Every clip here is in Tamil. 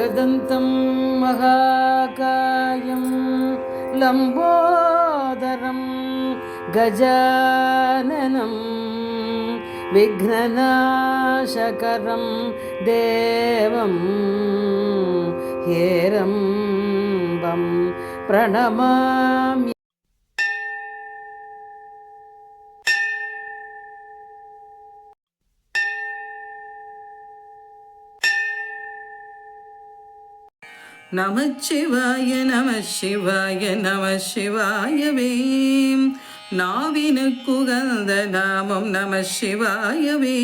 एकदन्तं महाकायं लम्बोदरं गजाननं विघ्ननाशकरं தேவம் ஏரம்பம் பிரணமாமி. நமச்சிவாய நம சிவாய நம சிவாயவே நாவினுக்குகந்த நாமம் நம சிவாயவே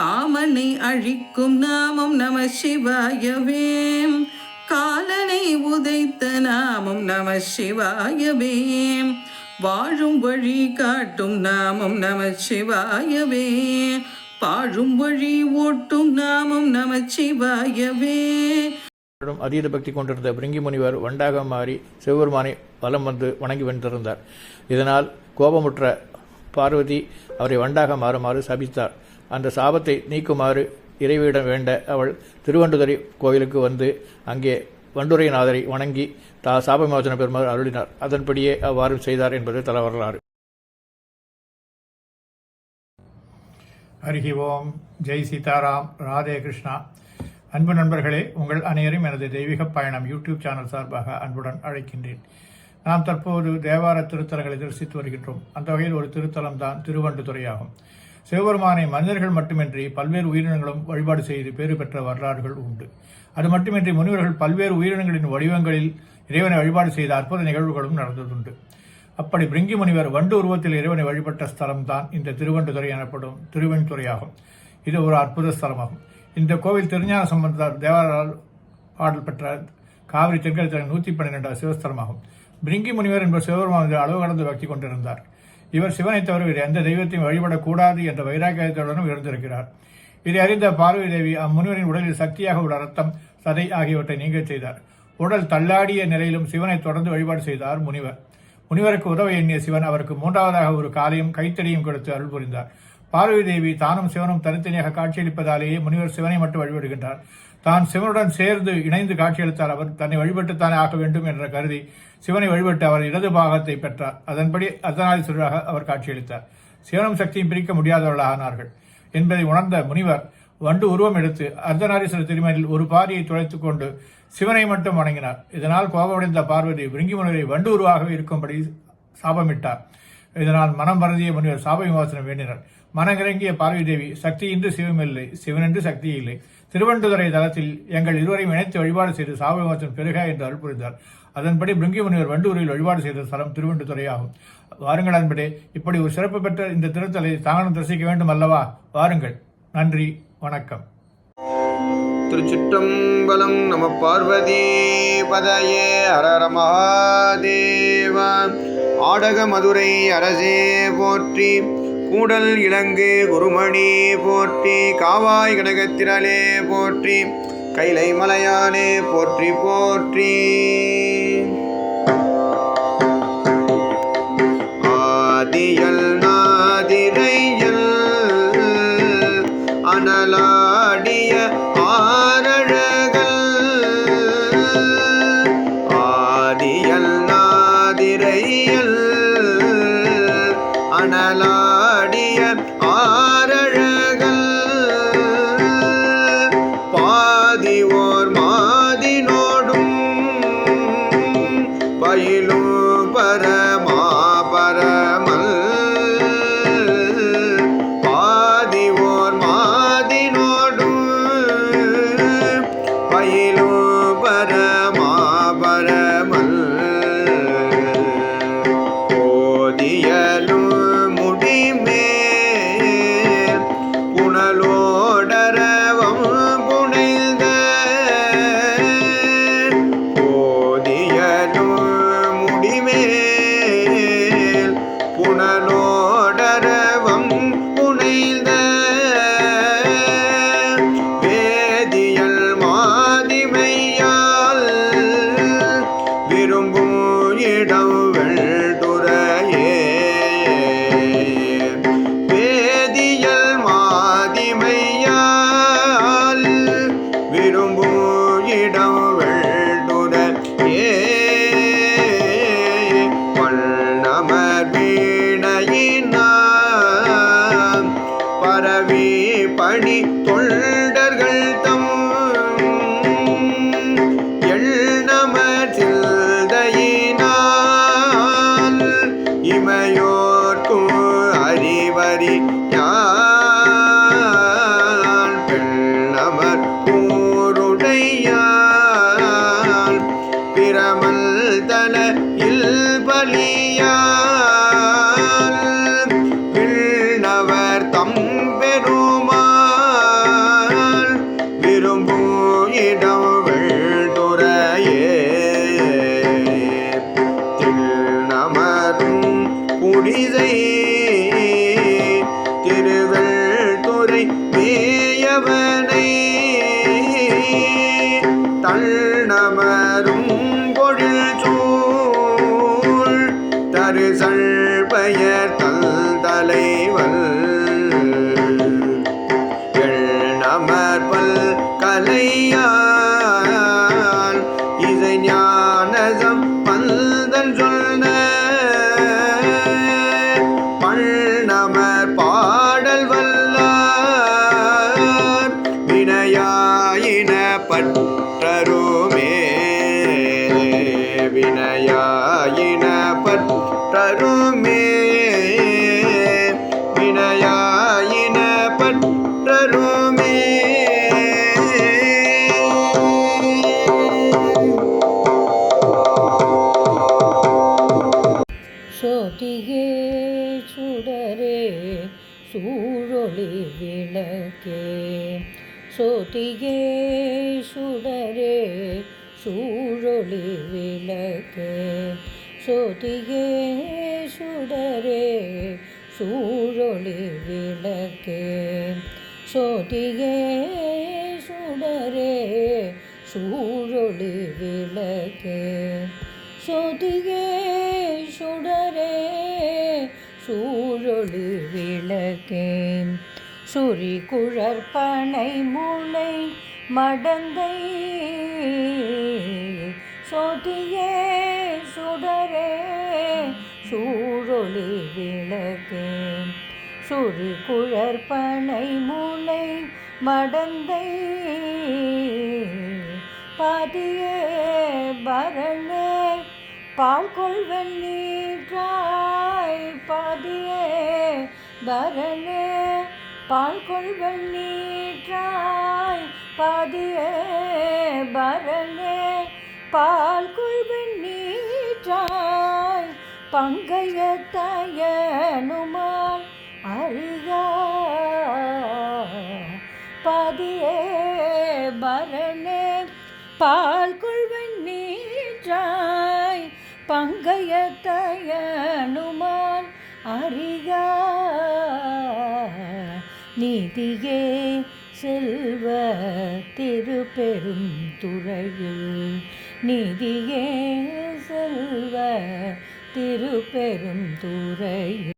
காமனை அழிக்கும் நாமம் நம சிவாயவே. காலனை உதைத்த நாமம் நம சிவாயவே. வாழும் வழி காட்டும் நாமம் நம சிவாயவே. பாழும் வழி ஓட்டும் நாமம் நம சிவாயவே. அதீத பக்தி கொண்டிருந்த பிரிங்கி முனிவர் வண்டாக மாறி சிவபெருமானை வலம் வந்து வணங்கி வென்றிருந்தார். இதனால் கோபமுற்ற பார்வதி அவரை வண்டாக மாறுமாறு சபித்தார். அந்த சாபத்தை நீக்குமாறு இறைவியிடம் வேண்ட அவள் திருவண்டுதரை கோயிலுக்கு வந்து அங்கே வண்டுரைநாதரை வணங்கி தா சாப விமோசனம் பெறுமாறு அருளினார். அதன்படியே அவ்வாறு செய்தார் என்பது தல வரலாறு. ஹரிஹி ஓம். ஜெய் சீதாராம். ராதே கிருஷ்ணா. அன்பு நண்பர்களே உங்கள் அனைவரும் எனது தெய்வீக பயணம் யூடியூப் சேனல் சார்பாக அன்புடன் அழைக்கின்றேன். நாம் தற்போது தேவார திருத்தலங்களை தரிசித்து வருகின்றோம். அந்த வகையில் ஒரு திருத்தலம் தான் திருவண்டுதுறையாகும். சிவபெருமானை மனிதர்கள் மட்டுமின்றி பல்வேறு உயிரினங்களும் வழிபாடு செய்து பேறு பெற்ற வரலாறுகள் உண்டு. அது மட்டுமின்றி முனிவர்கள் பல்வேறு உயிரினங்களின் வடிவங்களில் இறைவனை வழிபாடு செய்த அற்புத நிகழ்வுகளும் நடந்ததுண்டு. அப்படி பிரிங்கி முனிவர் வண்டு உருவத்தில் இறைவனை வழிபட்ட ஸ்தலம் தான் இந்த திருவண்டுதுறை எனப்படும் திருவெண்துறையாகும். இது ஒரு அற்புத ஸ்தலமாகும். இந்த கோவில் திருஞான சம்பந்தர் தேவரால் பாடல் பெற்ற காவிரி தென்கரை நூற்றி பன்னிரெண்டாவது சிவஸ்தலமாகும். பிரிங்கி முனிவர் என்பவர் சிவபெருமானது அளவு கடந்து பக்தி கொண்டிருந்தார். இவர் சிவனை தவிர வேறு எந்த தெய்வத்தையும் வழிபடக்கூடாது என்ற வைராக்கியத்துடனும் இருந்திருக்கிறார் இதை அறிந்த பார்வதி தேவி அம்முனிவரின் உடலில் சக்தியாக உள்ள ரத்தம் சதை ஆகியவற்றை நீங்கச் செய்தார். உடல் தள்ளாடிய நிலையிலும் சிவனை தொடர்ந்து வழிபாடு செய்தார் முனிவர். முனிவருக்கு உதவ எண்ணிய சிவன் அவருக்கு மூன்றாவதாக ஒரு காலையும் கைத்தடியும் கொடுத்து அருள் புரிந்தார். பார்வதி தேவி தானும் சிவனும் தனித்தனியாக காட்சியளிப்பதாலேயே முனிவர் சிவனை மட்டும் வழிபடுகின்றார். தான் சிவனுடன் சேர்ந்து இணைந்து காட்சியளித்தார். அவர் தன்னை வழிபட்டுத்தானே ஆக வேண்டும் என்ற கருதி சிவனை வழிபட்டு அவர் இடது பாகத்தை பெற்றார். அதன்படி அர்த்தநாரீஸ்வரராக அவர் காட்சியளித்தார். சிவனும் சக்தியும் பிரிக்க முடியாதவர்களானார்கள் என்பதை உணர்ந்த முனிவர் வண்டு உருவம் எடுத்து அர்த்தநாரீஸ்வரர் திருமணில் ஒரு பாரியை துளைத்துக் கொண்டு சிவனை மட்டும் வணங்கினார். இதனால் கோபமடைந்த பார்வதி விருங்கி முனிவரை வண்டு உருவாகவே இருக்கும்படி சாபமிட்டார். இதனால் மனம் மறந்திய முனிவர் சாப விமோசனம் வேண்டினார். மனங்கிறங்கிய பார்வதி தேவி சக்தியின்றி சிவமில்லை சிவனின்றி சக்தி இல்லை. திருவண்டுதுறை தளத்தில் எங்கள் இருவரையும் இணைத்து வழிபாடு செய்து சாப பெருக என்று அருள் புரிந்தார். அதன்படி பிருங்கி முனிவர் வண்டூரில் வழிபாடு செய்த ஸ்தலம் திருவண்டுதுறை ஆகும் வாருங்கள் அன்படே இப்படி ஒரு சிறப்பு பெற்ற இந்த திருத்தலை தாங்களும் தரிசிக்க வேண்டும் அல்லவா? வாருங்கள். நன்றி வணக்கம். திருச்சிற்றம்பலம் நம பார்வதி பதையே அரர மகாதேவா. ஆடக மதுரை அரசே போற்றி கூடல் இலங்கு குருமணி போற்றி காவாய் கனகத்திரளே போற்றி கைலை மலையானே போற்றி போற்றி. ஆதியல் பயிலும் பல் கலையால் இதை ஞானதம் பந்தன் சொன்ன பண்ணமர் பாடல் வல்லார். வினையாயின பற்றருமே வினையாயின பற்றருமே சோதியே சுடரே சூழொளி விளக்கே சோதியே சுடரே சூழொளி விளக்கே சோதியே சுடரே சூழொளி விளக்கே சோதியே சுடரே சூழொளி விளக்கே சொதியே சுடரே சூழொளி விளக்கே சுரி குழற்பனை மூளை மடந்தை சோதியே சுடரே சூழொளி விளக்கே சுரி குழற்பனை மூளை மடந்தை பாதியே பரணே பால் கொள்வன் நீற்றாய் பதியே பரணே. பால் கொள்வன் நீற்றாய் பதியே பரணே. பால் கொள்வன் நீற்றாய் பங்கைய தயனுமால் அறியா பாதியே பரணே. பால் பங்கைய அறியா நீதியே செல்வ திருப்பெரும் துறையில். நீதியே செல்வ திருப்பெரும் துறையில்.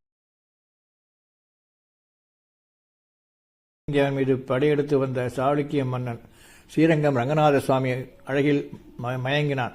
இந்தியா மீது படையெடுத்து வந்த சாளுக்கிய மன்னன் ஸ்ரீரங்கம் ரங்கநாத சுவாமி அழகில் மயங்கினான்.